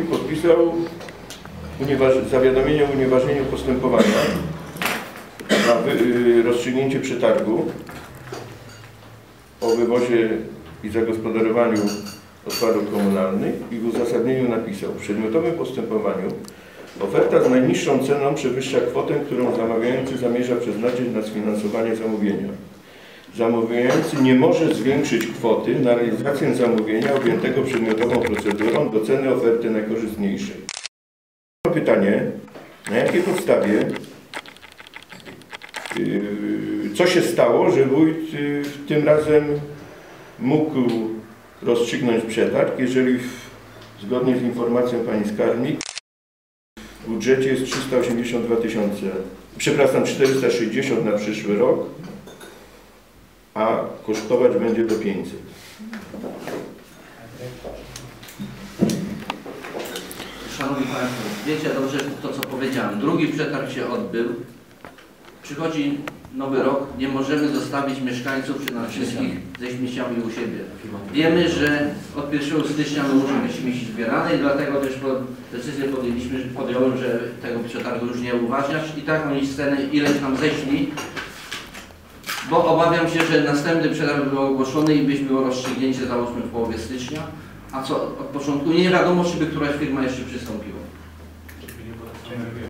podpisał unieważ- zawiadomienie o unieważnieniu postępowania na y, rozstrzygnięcie przetargu o wywozie i zagospodarowaniu odpadów komunalnych i w uzasadnieniu napisał w przedmiotowym postępowaniu oferta z najniższą ceną przewyższa kwotę, którą zamawiający zamierza przeznaczyć na sfinansowanie zamówienia. Zamawiający nie może zwiększyć kwoty na realizację zamówienia objętego przedmiotową procedurą do ceny oferty najkorzystniejszej. Pytanie, na jakiej podstawie, yy, co się stało, że wójt yy, tym razem mógł rozstrzygnąć przetarg, jeżeli zgodnie z informacją pani skarbnik w budżecie jest 382 tysiące, przepraszam, 460 na przyszły rok, a kosztować będzie do 500. Szanowni Państwo, wiecie dobrze to, co powiedziałem. Drugi przetarg się odbył. Przychodzi nowy rok, nie możemy zostawić mieszkańców czy nas wszystkich ze śmieciami u siebie. Wiemy, że od 1 stycznia my musimy śmieci zbierane i dlatego też decyzję podjęliśmy, podjąłem, że tego przetargu już nie uważniać. I tak oni sceny ileś nam ześli, bo obawiam się, że następny przetarg był ogłoszony i byś było rozstrzygnięcie załóżmy w połowie stycznia. A co od początku nie wiadomo, czy by któraś firma jeszcze przystąpiła.